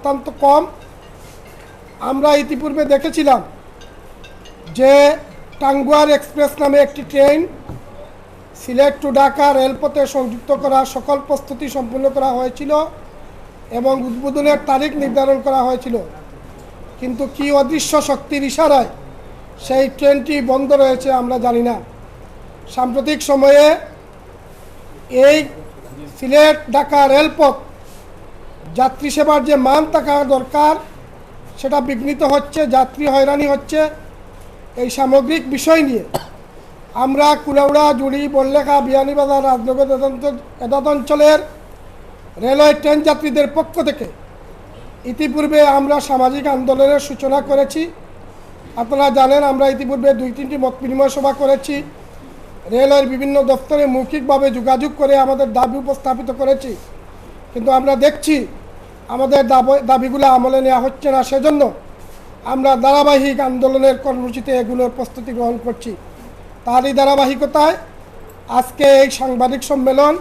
অত্যন্ত কম। আমরা ইতিপূর্বে দেখেছিলাম যে টাঙ্গুয়ার এক্সপ্রেস নামে একটি ট্রেন সিলেট টু ঢাকা রেলপথে সংযুক্ত করা সকল প্রস্তুতি সম্পূর্ণ করা হয়েছিল এবং উদ্বোধনের তারিখ নির্ধারণ করা হয়েছিল। কিন্তু কি অদৃশ্য শক্তির ইশারায় সেই ট্রেনটি বন্ধ রয়েছে আমরা জানি না। সাম্প্রতিক সময়ে এই সিলেট ঢাকা রেলপথ যাত্রী সেবার যে মান থাকা দরকার, সেটা বিঘ্নিত হচ্ছে, যাত্রী হয়রানি হচ্ছে। এই সামগ্রিক বিষয় নিয়ে আমরা কুলাউড়া, জুড়ি বললেখা বিয়ানীবাজার, রাজনগর এদাত অঞ্চলের রেলওয়ে ট্রেন যাত্রীদের পক্ষ থেকে ইতিপূর্বে আমরা সামাজিক আন্দোলনের সূচনা করেছি। আপনারা জানেন, আমরা ইতিপূর্বে দুই তিনটি মত বিনিময় সভা করেছি। রেলওয়ের বিভিন্ন দপ্তরে মৌখিকভাবে যোগাযোগ করে আমাদের দাবি উপস্থাপিত করেছি। কিন্তু আমরা দেখছি আমাদের দাব- দাবিগুলো আমলে নেওয়া হচ্ছে না। সেজন্য আমরা ধারাবাহিক আন্দোলনের কর্মসূচিতে এগুলোর প্রস্তুতি গ্রহণ করছি। তারই ধারাবাহিকতায় আজকে এই সাংবাদিক সম্মেলন,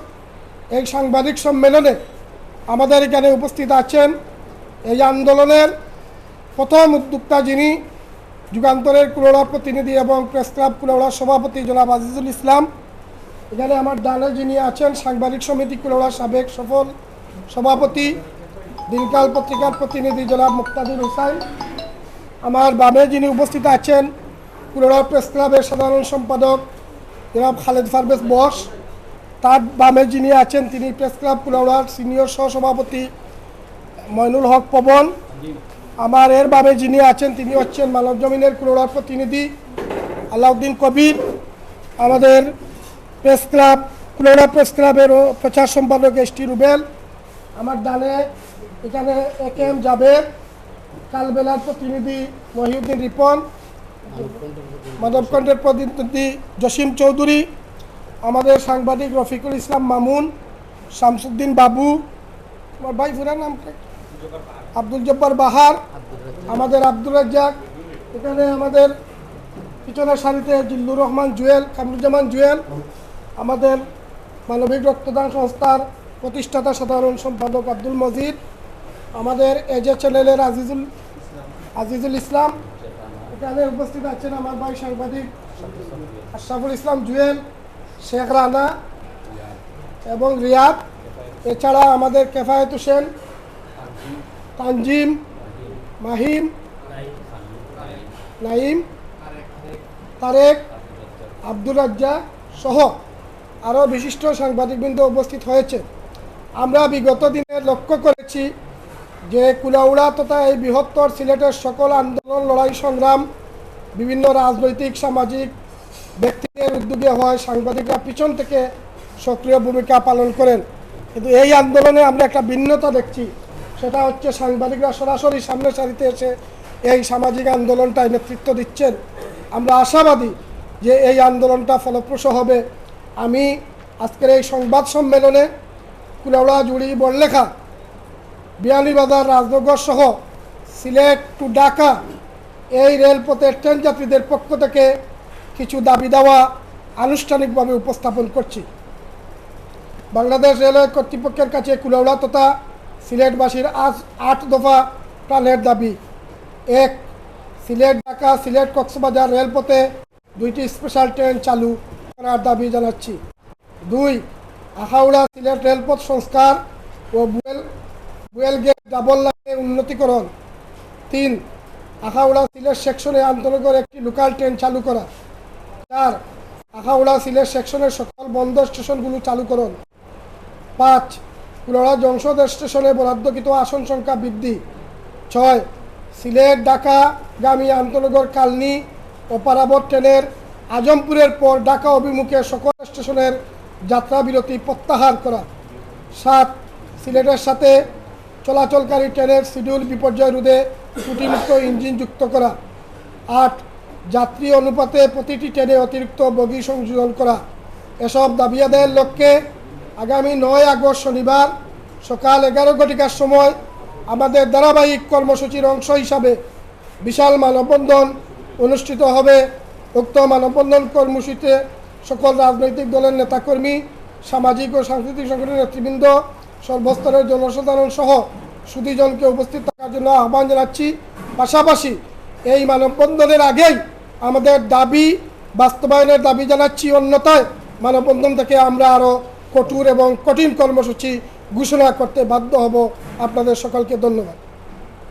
এই সাংবাদিক সম্মেলনে আমাদের এখানে উপস্থিত আছেন এই আন্দোলনের প্রথম উদ্যোক্তা যিনি যুগান্তরের কুলোড়া প্রতিনিধি এবং প্রেস ক্লাব কুলোড়ার সভাপতি জনাব আজিজুল ইসলাম। এখানে আমার ডানে যিনি আছেন সাংবাদিক সমিতি কুলোড়া সাবেক সফল সভাপতি, দিনকাল পত্রিকার প্রতিনিধি জনাব মুক্তাদির হুসাইন। আমার বামে যিনি উপস্থিত আছেন কুলোড়া প্রেস ক্লাবের সাধারণ সম্পাদক জনাব খালেদ ফারবেজ বস। তার বামে যিনি আছেন, তিনি প্রেস ক্লাব কুলাউড়ার সিনিয়র সহসভাপতি ময়নুল হক পবন। আমার এর বামে যিনি আছেন, তিনি হচ্ছেন মানব জমিনের কুলোড়ার প্রতিনিধি আলাউদ্দিন কবির। আমাদের প্রেস ক্লাব কুলোড়া প্রেস ক্লাবেরও প্রচার সম্পাদক এস টি রুবেল। আমার ডানে এখানে এ কে এম জাবেদ, কালবেলার প্রতিনিধি মহিউদ্দিন রিপন মাধবকণ্ঠের প্রতিনিধি জসিম চৌধুরী, আমাদের সাংবাদিক রফিকুল ইসলাম মামুন, শামসুদ্দিন বাবু, আমার ভাই ফুরার নাম? আব্দুল জব্বার বাহার, আমাদের আব্দুর রাজ্জাক, এখানে আমাদের পিছনের সারিতে জিল্লুর রহমান জুয়েল, কামরুজ্জামান জুয়েল, আমাদের মানবিক রক্তদান সংস্থার প্রতিষ্ঠাতা সাধারণ সম্পাদক আব্দুল মজিদ, আমাদের এজে চ্যানেলের আজিজুল আজিজুল ইসলাম। এখানে উপস্থিত আছেন আমার ভাই সাংবাদিক আশরাফুল ইসলাম জুয়েল, শেখ রানা এবং রিয়াদ। এছাড়া আমাদের কেফায়েত হোসেন, তানজিম, মাহিম, নাইম, তারেক, আব্দুর রাজ্জাক সহ আরও বিশিষ্ট সাংবাদিকবৃন্দ উপস্থিত হয়েছে। আমরা বিগত দিনে লক্ষ্য করেছি যে কুলাউড়া তথা এই বৃহত্তর সিলেটের সকল আন্দোলন, লড়াই, সংগ্রাম, বিভিন্ন রাজনৈতিক, সামাজিক ব্যক্তিদের উদ্যোগে হয়। সাংবাদিকরা পিছন থেকে সক্রিয় ভূমিকা পালন করেন। কিন্তু এই আন্দোলনে আমরা একটা ভিন্নতা দেখছি। সেটা হচ্ছে সাংবাদিকরা সরাসরি সামনে সারিতে এসে এই সামাজিক আন্দোলনটায় নেতৃত্ব দিচ্ছেন। আমরা আশাবাদী যে এই আন্দোলনটা ফলপ্রসূ হবে। আমি আজকের এই সংবাদ সম্মেলনে কুলাউড়া, জুড়ি, বড়লেখা, বিয়ানীবাজার রাজনগর সহ সিলেট টু ঢাকা এই রেলপথের ট্রেন যাত্রীদের পক্ষ থেকে কিছু দাবি দেওয়া আনুষ্ঠানিকভাবে উপস্থাপন করছি। বাংলাদেশ রেলওয়ে কর্তৃপক্ষের কাছে কুলাউড়া তথা সিলেটবাসীর আজ আট দফা প্রাণের দাবি। এক, সিলেট, ঢাকা, সিলেট, কক্সবাজার রেলপথে দুইটি স্পেশাল ট্রেন চালু করার দাবি জানাচ্ছি। দুই, আখাউড়া সিলেট রেলপথ সংস্কার ও বুয়েল বুয়েল গেট ডাবল লাইনের উন্নতিকরণ। তিন, আখাউড়া সিলেট সেকশনে আন্তনগর একটি লোকাল ট্রেন চালু করা। চার, আখাউড়া সিলেট সেকশনের সকল বন্ধ স্টেশনগুলো চালু করুন। পাঁচ, কুলড়া জংশন স্টেশনে বরাদ্দকৃত আসন সংখ্যা বৃদ্ধি। ছয়, সিলেট, ঢাকা, গামী, আন্তনগর, কালনি ও পারাবত ট্রেনের আজমপুরের পর ঢাকা অভিমুখে সকল স্টেশনের যাত্রা বিরতি প্রত্যাহার করা। সাত, সিলেটের সাথে চলাচলকারী ট্রেনের শিডিউল বিপর্যয় রোধে ত্রুটিমুক্ত ইঞ্জিন যুক্ত করা। আট, যাত্রী অনুপাতে প্রতিটি ট্রেনে অতিরিক্ত বগি সংযোজন করা। এসব দাবি আদায়ের লক্ষ্যে আগামী নয় আগস্ট শনিবার সকাল এগারো ঘটিকার সময় আমাদের ধারাবাহিক কর্মসূচির অংশ হিসাবে বিশাল মানববন্ধন অনুষ্ঠিত হবে। উক্ত মানববন্ধন কর্মসূচিতে সকল রাজনৈতিক দলের নেতাকর্মী, সামাজিক ও সাংস্কৃতিক সংগঠনের নেতৃবৃন্দ, সর্বস্তরের জনসাধারণ সহ সুদীজনকে উপস্থিত থাকার জন্য আহ্বান জানাচ্ছি। পাশাপাশি এই মানববন্ধনের আগেই আমাদের দাবি, বাস্তবায়নের দাবি জানাচ্ছি। অন্যথায় মানববন্ধন থেকে আমরা আরও কঠোর এবং কঠিন কর্মসূচি ঘোষণা করতে বাধ্য হব। আপনাদের সকলকে ধন্যবাদ।